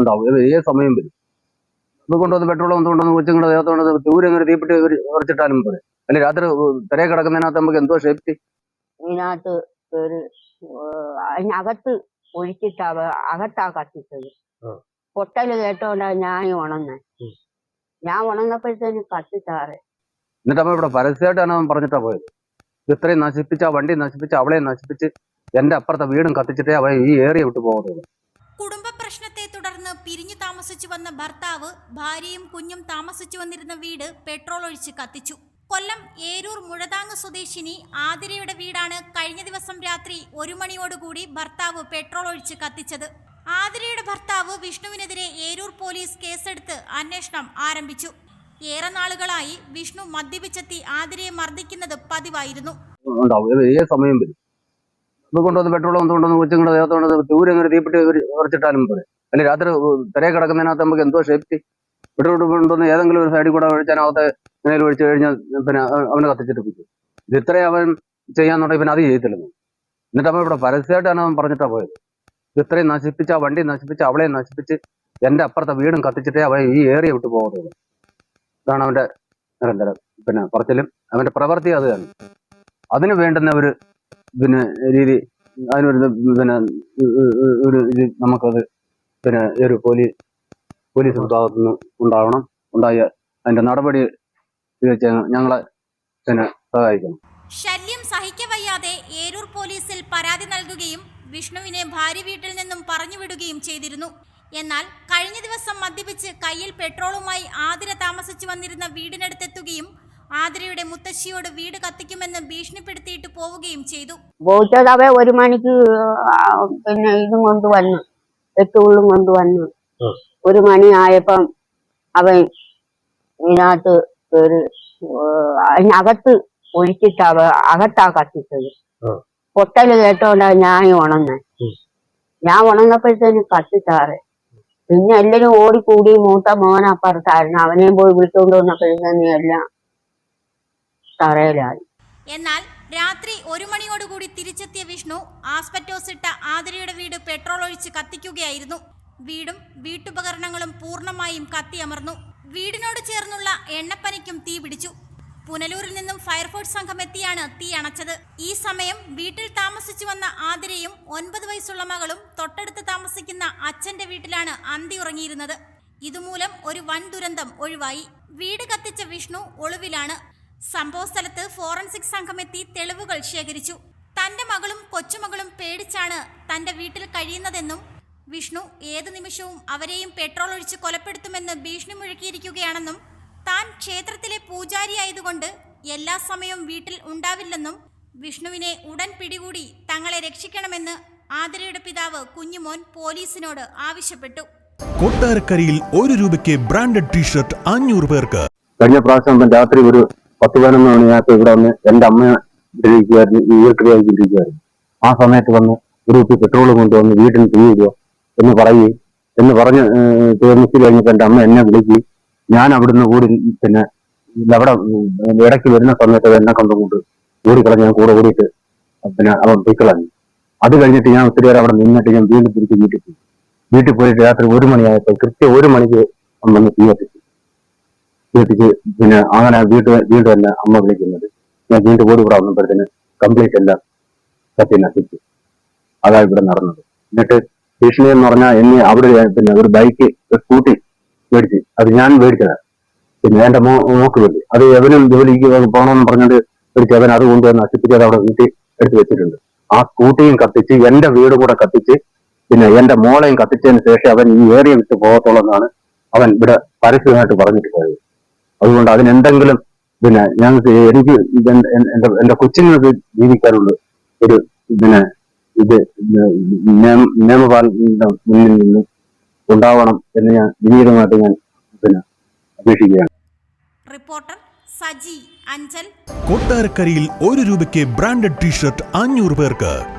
ഉണ്ടാവും. ഇത് ഏത് സമയം വരും? ഇത് കൊണ്ടുവന്ന് പെട്രോൾ കൊണ്ടുവന്ന് കൊച്ചുങ്ങളുടെ ദേഹത്തോണ്ട് ദൂരെ ഇങ്ങനെ തീപ്പെട്ടി ഉറച്ചിട്ടാലും പോരെ? അല്ലെ രാത്രി തിരയെ കിടക്കുന്നതിനകത്ത് നമുക്ക് എന്തോ സേഫ്റ്റി ഇതിനകത്ത് അതിനകത്ത് ഒഴിച്ചിട്ടാ അകത്താ കത്തിച്ചത്. പൊട്ടൽ കേട്ടോണ്ടാ ഞാൻ ഉണന്നെ. ഞാൻ ഉണങ്ങപ്പോഴത്തേനും കത്തിച്ചാറ് എന്നിട്ട് അമ്മ ഇവിടെ പരസ്യമായിട്ടാണ് അവൻ പറഞ്ഞിട്ടാ പോയത്? ഇത് ഇത്രയും നശിപ്പിച്ച് ആ വണ്ടി നശിപ്പിച്ച അവളെ നശിപ്പിച്ച് എന്റെ അപ്പുറത്തെ വീടും കത്തിച്ചിട്ടേ അവളെ ഈ ഏറിയ വിട്ടു പോകുന്നത് താമസിച്ചു വന്ന ഭർത്താവ് ഭാര്യയും കുഞ്ഞും താമസിച്ചു വന്നിരുന്ന വീട് പെട്രോൾ ഒഴിച്ച് കത്തിച്ചു. കൊല്ലം ഏരൂർ മുഴതാങ്ങ് സ്വദേശിനി ആതിരയുടെ വീടാണ് കഴിഞ്ഞ ദിവസം രാത്രി ഒരു മണിയോടുകൂടി ഭർത്താവ് പെട്രോൾ ഒഴിച്ച് കത്തിച്ചത്. ആതിരയുടെ ഭർത്താവ് വിഷ്ണുവിനെതിരെ ഏരൂർ പോലീസ് കേസെടുത്ത് അന്വേഷണം ആരംഭിച്ചു. ഏറെ നാളുകളായി വിഷ്ണു മദ്യപിച്ചെത്തി ആതിരയെ മർദ്ദിക്കുന്നത് പതിവായിരുന്നു. സമയം വരും? കൊണ്ടുവന്ന് പെട്രോൾ കൊണ്ടുവന്ന് കൊച്ചുങ്ങളുടെ ദേഹത്തോണ്ട് ദൂരെ തീപ്പെട്ടി ഉറച്ചിട്ടാലും അല്ലെ രാത്രി തിരയെ കിടക്കുന്നതിനകത്ത് നമുക്ക് എന്തോ സേഫ്റ്റി പെട്രോൾ കൊണ്ടുവന്ന് ഏതെങ്കിലും ഒരു സൈഡിൽ കൂടെ ഒഴിച്ചാനകത്ത് നേരെ ഒഴിച്ചു കഴിഞ്ഞാൽ പിന്നെ അവനെ കത്തിച്ചിട്ട് പിടിക്കും ഇത് ഇത്രയും അവൻ ചെയ്യാന്നുണ്ടെങ്കിൽ പിന്നെ അത് ചെയ്യത്തില്ലെന്ന്. എന്നിട്ട് അവൻ ഇവിടെ പരസ്യമായിട്ടാണ് അവൻ പറഞ്ഞിട്ടാ പോയത്. ഇത് ഇത്രയും നശിപ്പിച്ച് ആ വണ്ടി നശിപ്പിച്ച് അവളെ നശിപ്പിച്ച് എന്റെ അപ്പുറത്തെ വീടും കത്തിച്ചിട്ടേ അവൻ ഈ ഏറിയ വിട്ടു പോകുന്നത് ഇതാണ് അവന്റെ നിരന്തരം പിന്നെ പറച്ചിലും. അവന്റെ പ്രവൃത്തി അത് തന്നെ. അതിന് വേണ്ടുന്ന ഒരു പിന്നെ രീതി അതിനൊരു പിന്നെ ഒരു നമുക്കത് പിന്നെ ഈ ഒരു പോലീസ് പോലീസ് ഭാഗത്തു നിന്ന് ഉണ്ടാവണം. ഉണ്ടായ അതിന്റെ നടപടി സ്വീകരിച്ച് ഞങ്ങളെ പിന്നെ സഹായിക്കണം. ശല്യം സഹിക്കവയ്യാതെ ഏരൂർ പോലീസിൽ പരാതി നൽകുകയും വിഷ്ണുവിനെ ഭാര്യ വീട്ടിൽ നിന്നും പറഞ്ഞുവിടുകയും ചെയ്തിരുന്നു. എന്നാൽ കഴിഞ്ഞ ദിവസം മദ്യപിച്ച് കയ്യിൽ പെട്രോളുമായി ആതിര താമസിച്ചു വന്നിരുന്ന വീടിനടുത്തെത്തുകയും ആതിരയുടെ മുത്തശ്ശിയോട് വീട് കത്തിക്കുമെന്ന് ഭീഷണിപ്പെടുത്തിയിട്ട് പോവുകയും ചെയ്തു. പോയിച്ചത് ഒരു മണിക്ക് പിന്നെ ഇതും കൊണ്ടുവന്നു എട്ടുള്ളും കൊണ്ടുവന്നു. ഒരു മണി ആയപ്പം അവൻ ഇതിനകത്ത് ഒരു ഏഹ് അതിനകത്ത് ഒഴിച്ചിട്ടാ അവ- അകത്താ കത്തിച്ചത്. പൊട്ടൽ കേട്ടോണ്ടാ ഞാൻ ഉണന്നെ ഉം. ഞാൻ ഉണങ്ങപ്പോഴത്തേന് കത്തിച്ചാറ് പിന്നെ എല്ലാരും ഓടിക്കൂടി മൂത്ത മോൻ അപ്പുറത്തായിരുന്നു അവനെയും പോയി വിളിച്ചോണ്ട് വന്നപ്പോഴത്തേന് എല്ലാം തറയിലായി എന്നാൽ രാത്രി ഒരു മണിയോടുകൂടി തിരിച്ചെത്തിയ വിഷ്ണു ആസ്പെറ്റോസ് ഇട്ട ആതിരയുടെ വീട് പെട്രോൾ ഒഴിച്ച് കത്തിക്കുകയായിരുന്നു. വീടും വീട്ടുപകരണങ്ങളും പൂർണമായും കത്തിയമർന്നു. വീടിനോട് ചേർന്നുള്ള എണ്ണപ്പനയ്ക്കും തീ പിടിച്ചു. പുനലൂരിൽ നിന്നും ഫയർഫോഴ്സ് സംഘം എത്തിയാണ് തീ അണച്ചത്. ഈ സമയം വീട്ടിൽ താമസിച്ചു വന്ന ആതിരയും ഒൻപത് വയസ്സുള്ള മകളും തൊട്ടടുത്ത് താമസിക്കുന്ന അച്ഛന്റെ വീട്ടിലാണ് അന്തി ഉറങ്ങിയിരുന്നത്. ഇതുമൂലം ഒരു വൻ ദുരന്തം ഒഴിവായി. വീട് കത്തിച്ച വിഷ്ണു ഒളിവിലാണ്. സംഭവസ്ഥലത്ത് ഫോറൻസിക് സംഘം എത്തി തെളിവുകൾ ശേഖരിച്ചു. തന്റെ മകളും കൊച്ചുമകളും പേടിച്ചാണ് തന്റെ വീട്ടിൽ കഴിയുന്നതെന്നും വിഷ്ണു ഏതു നിമിഷവും അവരെയും പെട്രോൾ ഒഴിച്ച് കൊലപ്പെടുത്തുമെന്ന് ഭീഷണി മുഴക്കിയിരിക്കുകയാണെന്നും താൻ ക്ഷേത്രത്തിലെ പൂജാരിയായതുകൊണ്ട് എല്ലാ സമയവും വീട്ടിൽ ഉണ്ടാവില്ലെന്നും വിഷ്ണുവിനെ ഉടൻ പിടികൂടി തങ്ങളെ രക്ഷിക്കണമെന്ന് ആതിരയുടെ പിതാവ് കുഞ്ഞുമോൻ പോലീസിനോട് ആവശ്യപ്പെട്ടു. കൊട്ടാരക്കരയിൽ ഒരു രൂപയ്ക്ക് ബ്രാൻഡഡ് ടീഷർട്ട് അഞ്ഞൂറ് പേർക്ക്. കഴിഞ്ഞ പ്രാവശ്യം രാത്രി ഒരു പത്ത് പതിനൊന്ന് മണിയായപ്പോ ഇവിടെ വന്ന് എന്റെ അമ്മ ഇട്ടിരിക്കുമായിരുന്നു ഈ വീട്ടിലിരിക്കുമായിരുന്നു ആ സമയത്ത് വന്ന് ഒരു കുപ്പി പെട്രോൾ കൊണ്ടുവന്ന് വീട്ടിൽ തീ എന്ന് പറയുകയും എന്ന് പറഞ്ഞ് തീർന്നിച്ച് കഴിഞ്ഞപ്പോ എന്റെ അമ്മ എന്നെ വിളിക്കുകയും ഞാൻ അവിടുന്ന് കൂടി പിന്നെ അവിടെ ഇടയ്ക്ക് വരുന്ന സമയത്ത് എന്നെ കൊണ്ടുകൊണ്ട് ഓടിക്കളഞ്ഞ് ഞാൻ കൂടെ ഓടിയിട്ട് പിന്നെ അവൻ പൊയ്ക്കളഞ്ഞു. അത് കഴിഞ്ഞിട്ട് ഞാൻ ഒത്തിരി നേരം അവിടെ നിന്നിട്ട് ഞാൻ വീണ്ടും തിരിച്ച് വീട്ടിൽ പോയി. വീട്ടിൽ പോയിട്ട് രാത്രി ഒരു മണിയായപ്പോൾ കൃത്യം ഒരു മണിക്ക് വന്ന് തീ കത്തിച്ചു. വീട്ടിക്ക് പിന്നെ അങ്ങനെ വീട് വീട് തന്നെ അമ്മ വിളിക്കുന്നത്. ഞാൻ വീട് ഓടി ഇവിടെ വന്നപ്പോഴത്തേന് കംപ്ലീറ്റ് എല്ലാം നശിച്ചു അതാ ഇവിടെ നടന്നത്. എന്നിട്ട് ഭീഷണി എന്ന് പറഞ്ഞാൽ എന്നെ അവിടെ പിന്നെ ഒരു ബൈക്ക് ഒരു സ്കൂട്ടി മേടിച്ച്. അത് ഞാൻ മേടിച്ചത്. പിന്നെ എന്റെ മോ മോക്ക് വേണ്ടി. അത് എവനും ജോലിക്ക് പോകണമെന്ന് പറഞ്ഞിട്ട് മേടിച്ച് അവൻ അത് കൊണ്ടുവന്ന് നശിപ്പിച്ച് അത് അവിടെ വീട്ടിൽ എടുത്ത് വെച്ചിട്ടുണ്ട്. ആ സ്കൂട്ടിയും കത്തിച്ച് എന്റെ വീട് കൂടെ കത്തിച്ച് പിന്നെ എന്റെ മോളെയും കത്തിച്ചതിന് ശേഷം അവൻ ഈ ഏരിയ വിട്ട് പോകത്തുള്ളൂ അവൻ ഇവിടെ പരസ്യമായിട്ട് പറഞ്ഞിട്ട് പോയത്. അതുകൊണ്ട് അതിനെന്തെങ്കിലും പിന്നെ ഞാൻ എനിക്ക് എന്റെ എന്റെ എന്റെ കൊച്ചുങ്ങൾക്ക് ജീവിക്കാനുള്ള ഒരു പിന്നെ ഇത് നിയമപാലന മുന്നിൽ നിന്ന് ഉണ്ടാവണം എന്ന് ഞാൻ വിനീതമായിട്ട് ഞാൻ പിന്നെ അപേക്ഷിക്കുകയാണ്. റിപ്പോർട്ടർ സജി അഞ്ചൽ. കൊട്ടാരക്കരയിൽ ഒരു രൂപയ്ക്ക് ബ്രാൻഡഡ് ടീഷർട്ട് അഞ്ഞൂറ് പേർക്ക്.